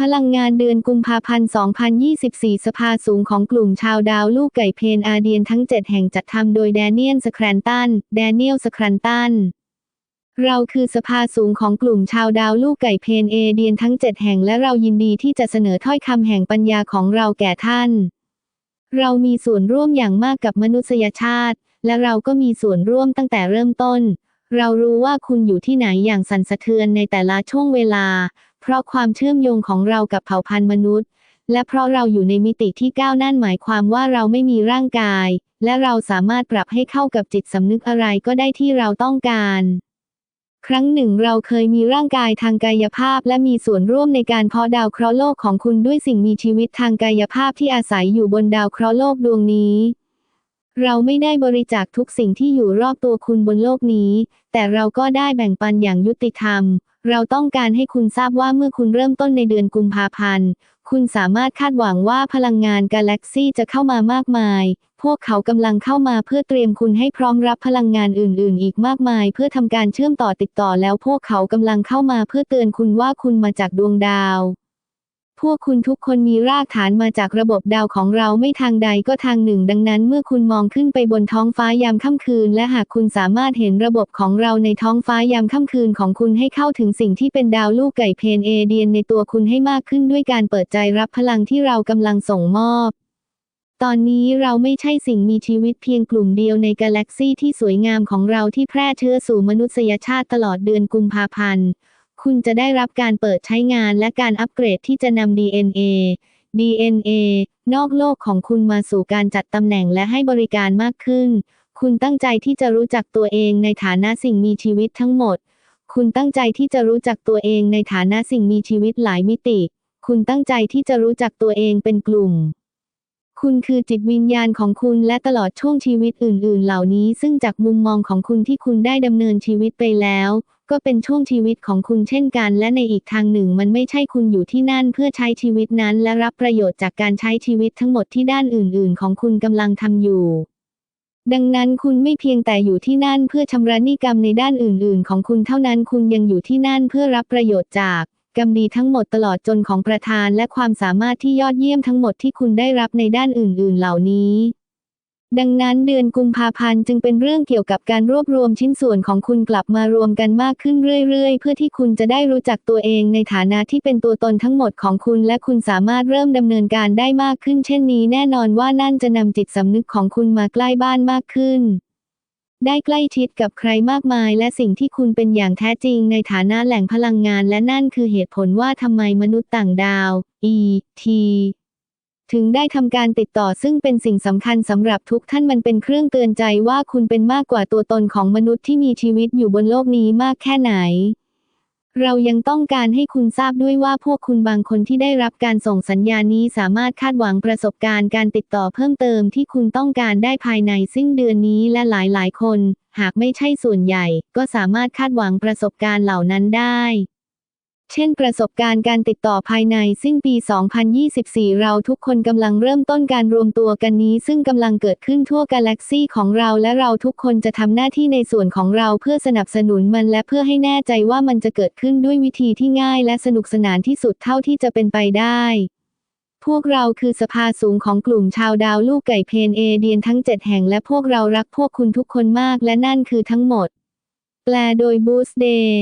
พลังงานเดือนกุมภาพันธ์ 2024 สภาสูงของกลุ่มชาวดาวลูกไก่เพนอาเดียนทั้ง 7 แห่งจัดทำโดยแดเนียลสแครนตัน แดเนียลสแครนตัน เราคือสภาสูงของกลุ่มชาวดาวลูกไก่เพนเอเดียนทั้ง 7 แห่งและเรายินดีที่จะเสนอถ้อยคำแห่งปัญญาของเราแก่ท่าน เรามีส่วนร่วมอย่างมากกับมนุษยชาติ และเราก็มีส่วนร่วมตั้งแต่เริ่มต้นเรารู้ว่าคุณอยู่ที่ไหนอย่างสั่นสะเทือนในแต่ละช่วงเวลา เพราะความเชื่อมโยงของเรากับเผ่าพันธุ์มนุษย์ และเพราะเราอยู่ในมิติที่ก้าวหนั่นหมายความว่าเราไม่มีร่างกาย และเราสามารถปรับให้เข้ากับจิตสำนึกอะไรก็ได้ที่เราต้องการ ครั้งหนึ่งเราเคยมีร่างกายทางกายภาพ และมีส่วนร่วมในการเพาะดาวเคราะห์โลกของคุณด้วยสิ่งมีชีวิตทางกายภาพที่อาศัยอยู่บนดาวเคราะห์โลกดวงนี้เราไม่ได้บริจาคทุกสิ่งที่อยู่รอบตัวคุณบนโลกนี้ แต่เราก็ได้แบ่งปันอย่างยุติธรรม เราต้องการให้คุณทราบว่าเมื่อคุณเริ่มต้นในเดือนกุมภาพันธ์ คุณสามารถคาดหวังว่าพลังงานกาแล็กซี่จะเข้ามามากมาย พวกเขากำลังเข้ามาเพื่อเตรียมคุณให้พร้อมรับพลังงานอื่น ๆ อีกมากมาย เพื่อทำการเชื่อมต่อติดต่อแล้วพวกเขากำลังเข้ามาเพื่อเตือนคุณว่าคุณมาจากดวงดาว พวกคุณทุกคนมีรากฐานมาจากระบบดาวของเราไม่ทางใดก็ทางหนึ่ง ดังนั้น เมื่อคุณมองขึ้นไปบนท้องฟ้ายามค่ำคืน และหากคุณสามารถเห็นระบบของเราในท้องฟ้ายามค่ำคืนของคุณให้เข้าถึงสิ่งที่เป็นดาวลูกไก่เพนเอเดียนในตัวคุณให้มากขึ้นด้วยการเปิดใจรับพลังที่เรากำลังส่งมอบ ตอนนี้เราไม่ใช่สิ่งมีชีวิตเพียงกลุ่มเดียวในกาแล็กซีที่สวยงามของเราที่แพร่เชื้อสู่มนุษยชาติตลอดเดือนกุมภาพันธ์ คุณจะได้รับการเปิดใช้งานและการอัปเกรดที่จะนำ DNA DNA นอกโลกของคุณมาสู่การจัดตำแหน่งและให้บริการมากขึ้น คุณตั้งใจที่จะรู้จักตัวเองในฐานะสิ่งมีชีวิตทั้งหมด คุณตั้งใจที่จะรู้จักตัวเองในฐานะสิ่งมีชีวิตหลายมิติ คุณตั้งใจที่จะรู้จักตัวเองเป็นกลุ่ม คุณคือจิตวิญญาณของคุณและตลอดช่วงชีวิตอื่น ๆ เหล่านี้ ซึ่งจากมุมมองของคุณที่คุณได้ดำเนินชีวิตไปแล้ว ก็เป็นช่วงชีวิตของคุณเช่นกัน และในอีกทางหนึ่ง มันไม่ใช่คุณอยู่ที่นั่นเพื่อใช้ชีวิตนั้น และรับประโยชน์จากการใช้ชีวิตทั้งหมดที่ด้านอื่น ๆ ของคุณกำลังทำอยู่ดังนั้นคุณไม่เพียงแต่อยู่ที่นั่นเพื่อชำระหนี้กรรมในด้านอื่น ๆ ของคุณเท่านั้นคุณยังอยู่ที่นั่นเพื่อรับประโยชน์จาก กรรมดีทั้งหมดตลอดจนของประธานและความสามารถที่ยอดเยี่ยมทั้งหมดที่คุณได้รับในด้านอื่น ๆ เหล่านี้ ดังนั้นเดือนกุมภาพันธ์จึงเป็นเรื่องเกี่ยวกับการรวบรวมชิ้นส่วนของคุณกลับมารวมกันมากขึ้นเรื่อย ๆ เพื่อที่คุณจะได้รู้จักตัวเองในฐานะที่เป็นตัวตนทั้งหมดของคุณ และคุณสามารถเริ่มดำเนินการได้มากขึ้น เช่นนี้ แน่นอนว่านั่นจะนำจิตสำนึกของคุณมาใกล้บ้านมากขึ้น ได้ใกล้ชิดกับใครมากมาย และสิ่งที่คุณเป็นอย่างแท้จริงในฐานะแหล่งพลังงาน และนั่นคือเหตุผลว่าทำไมมนุษย์ต่างดาว E.T. ถึงได้ทำการติดต่อซึ่งเป็นสิ่งสำคัญสำหรับทุกท่านมันเป็นเครื่องเตือนใจว่าคุณเป็นมากกว่าตัวตนของมนุษย์ที่มีชีวิตอยู่บนโลกนี้มากแค่ไหน เรายังต้องการให้คุณทราบด้วยว่าพวกคุณบางคนที่ได้รับการส่งสัญญาณนี้สามารถคาดหวังประสบการณ์การติดต่อเพิ่มเติมที่คุณต้องการได้ภายในสิ้นเดือนนี้และหลายๆ คน หากไม่ใช่ส่วนใหญ่ ก็สามารถคาดหวังประสบการณ์เหล่านั้นได้ เช่นประสบการณ์การติดต่อภายในสิ้นปี 2024 เราทุกคนกำลังเริ่มต้นการรวมตัวกันนี้ซึ่งกำลังเกิดขึ้นทั่วกาแล็กซีของเราและเราทุกคนจะทำหน้าที่ในส่วนของเราเพื่อสนับสนุนมันและเพื่อให้แน่ใจว่ามันจะเกิดขึ้นด้วยวิธีที่ง่ายและสนุกสนานที่สุดเท่าที่จะเป็นไปได้ พวกเราคือสภาสูงของกลุ่มชาวดาวลูกไก่เพนเอเดียนทั้ง 7 แห่งและพวกเรารักพวกคุณทุกคนมากและนั่นคือทั้งหมด แปลโดยบูสเดย์